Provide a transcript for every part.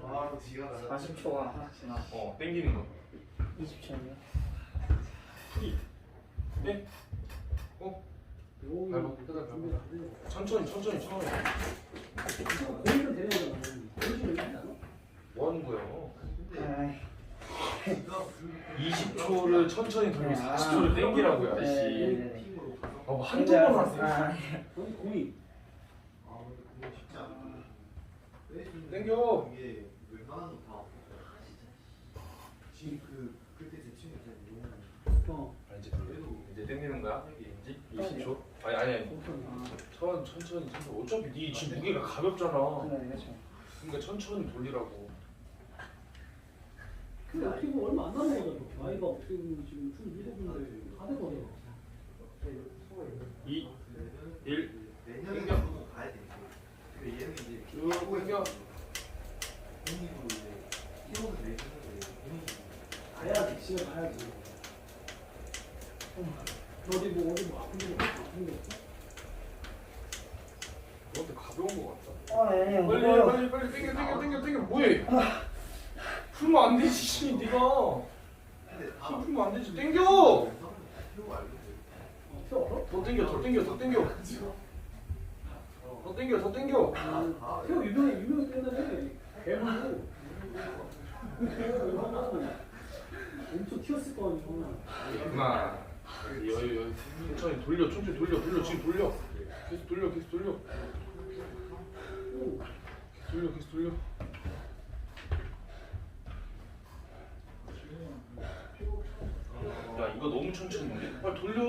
바로 지가 나가. 40초가 지나 어 땡기는 거 20초요. 프리 네? pedal 밟아 천천히 천천히 천천히 고민은 되는 거잖아. 고민은 되는 거잖아. 뭐 하는 거예요? 네. 20초를 천천히 돌리고 40초를 땡기라고요 아저씨 네. 팀으로 가서. 어, 한두 번 하세요 아, 고민. 아 근데 그게 쉽지 않아. 땡겨. 이게 웬만한 거다 지금 그 그때 제 친구 있잖아요. 용훈이. 어. 아, 이제 돌려 이제 땡기는 거야? 이제 20초? 아니 아니 아니 천, 천천히 천천히 어차피 네 지금 무게가 가볍잖아 네, 그렇죠. 그러니까 천천히 돌리라고 근데 어떻게 보면 얼마 안 남은 거잖아. 나이가 어떻게 보면 지금 27인데 다 되거든. 2 1 내년에 땡겨. 한번 가야 돼. 근데 얘는 이제 쭉 땡겨 가야지. 집에 가야지. 어디 뭐 어디 뭐 아픈 데 없어? 아픈 데 없어? 너한테 가벼운 거 같다 어, 아니요. 빨리 무거워요. 빨리 빨리 땡겨 땡겨 땡겨 땡겨 뭐해 풀면 안 되지 씨, 네가 힘 풀면 안 되지 땡겨 필요 알고 어, 세워서? 더 땡겨 더 땡겨 더 땡겨 더 땡겨 더 땡겨 다 세워 유명해 유명해 물고 엄청 튀었을 거 아니야. 그만 여유 여유 천천히 돌려 천천히 돌려 돌려 지금 돌려 계속 돌려 계속 돌려 오. 돌려 계속 돌려 야 이거 너무 천천히 빨리 돌려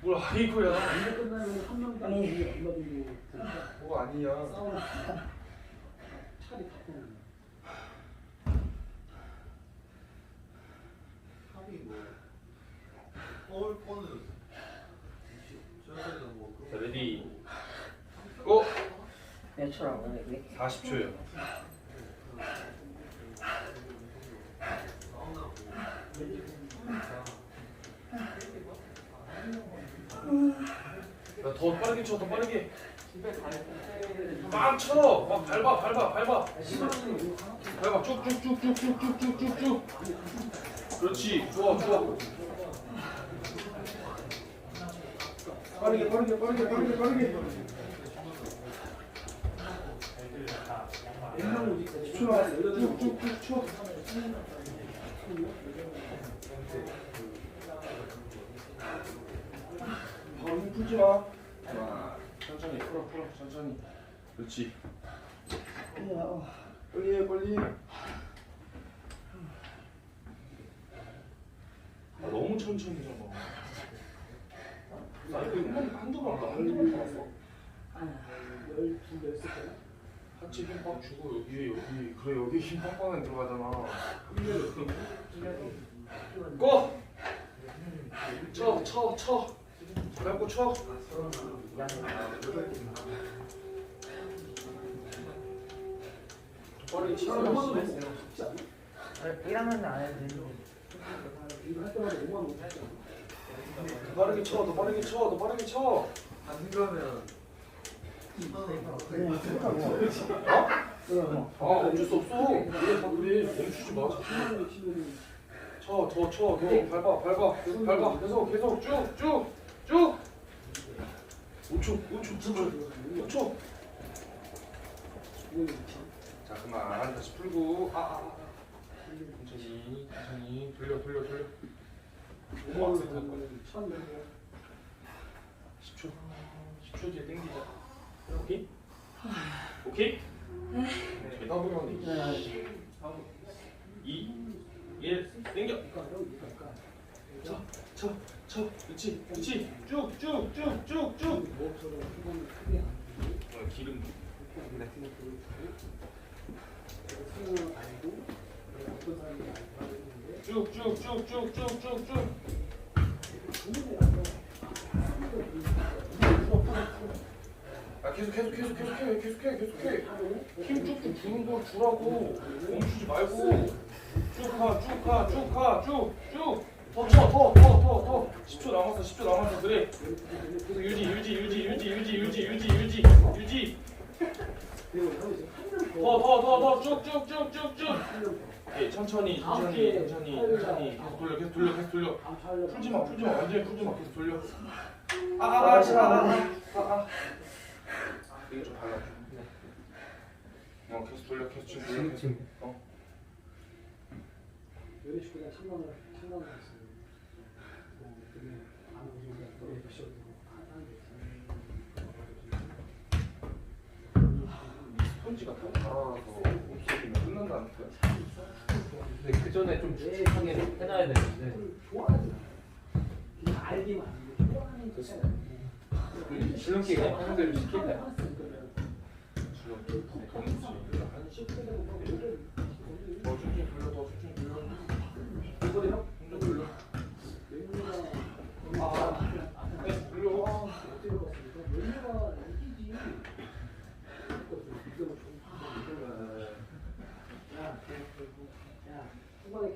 뭘 아이고야 이거 끝나면 한 명당 얼마 정도 뭐가 아니야 차리 다 펴는 합이 뭐 서울 거는 뭐 자 레디 고! 몇 초라고요, 여기? 40초요 야더 빠르게 쳐 더 빠르게 막 쳐! 막 밟아 밟아 밟아. 밟아 쭉쭉쭉쭉쭉쭉쭉쭉 그렇지. 좋아 좋아. 빠르게 빠르게 빠르게 빠르게 빠르게. 쳐 쭉쭉쭉. 쳐 바로 힘 풀지 마 자, 천천히 풀어 풀어 천천히 그렇지 어, 빨리 해 빨리 아, 너무 천천히 해봐 나 이거 한, 한두 번나 한두 번 봤어 열두 열세 개. 하체 힘빡 주고 여기 여기 그래 여기 힘 빡빡은 들어가잖아 꺼! 쳐! 쳐! 쳐! 밟고 쳐! 빠르게 치지 사람 마. 얼마나 쉽지 않아? 1학년은 안 해도 되는데. 이거 할 때마다 5만 원 하지 않아? 더 빠르게 쳐! 더 빠르게 쳐! 더 빠르게 쳐! 안 그러면 그냥 생각하고. 그럼 아 어쩔 수 없어 그래 다 그래 멈추지 마 10만 원 치면은 쳐, 더 쳐, 더 밟아, 밟아, 계속 밟아, 계속, 계속 쭉, 쭉, 쭉. 5초, 5초, 5초, 5초. 자 그만. 아, 다시 풀고. 아, 아, 아. 천천히 천천히. 돌려 돌려 돌려. 오버 악셀 할 거는 10초. 10초 뒤에 땡기자. 오케이? 오케이? 네 대답으로 하면 2 1 땡겨. 자, 자. 쳐, 그렇지, 그렇지. 쭉, 쭉, 쭉, 쭉, 쭉. 어, 기름. 쭉, 쭉, 쭉, 쭉, 쭉, 쭉, 쭉. 아 계속 계속 계속 계속해 계속해 계속해 힘 쭉쭉 주는 거 주라고 멈추지 말고 쭉가쭉가쭉가쭉쭉 더쳐더더더더. 10초 남았어 10초 남았어 그래. 계속 유지 유지 유지 유지 유지 유지 유지 유지 유지. 더더더더쭉쭉쭉쭉쭉. 예, 천천히 천천히 주에 천천히 천천히. 계속 돌려 계속 돌려 계속 돌려. 하려고. 풀지 마 풀지 마. 완전히 풀지 마 계속 돌려. 아, 아아아 해. 아아 이거 좀 발라줘. 어 계속 돌려 계속 지금 돌려. 계속 어 축구가 참관을 참관을 했어요. 뭐 되게 안 오고 그냥 노래 미션 하는 게 스펀지가 다 달아서 없어지면 끝난다니까 근데 그 전에 좀 촉촉하게 해놔야 되는데. 좋아하지 알기만 하는 좋아하는 거그 줄넘기가 대로 시킨다. 더 쭉쭉 돌려 더 쭉쭉 돌려 이거요? 좀 돌려 아, 계속 돌려 어떻게 봤습니까? 연유가 이기지. 이거 좀 야, 야, 후반에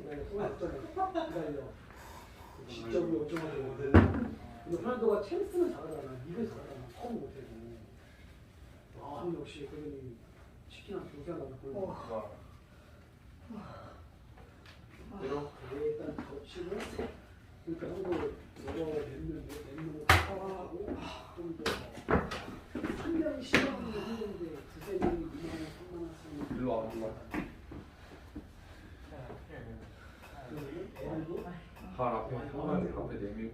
시점이 어쩌고 근데 호날두가 챔스는 잘하잖아. 이글 잘하잖아. 처음 못해도. 아, 역시 그러니 치킨 한 두세 하나 골. 내려 일단 덮치고 그러니까 형도 여러 몇 명 몇명 하고 좀더한 명이 시간이 했는데 두세 명이 2만 원, 3만 원 쓰는 일로 와 일로 와 그러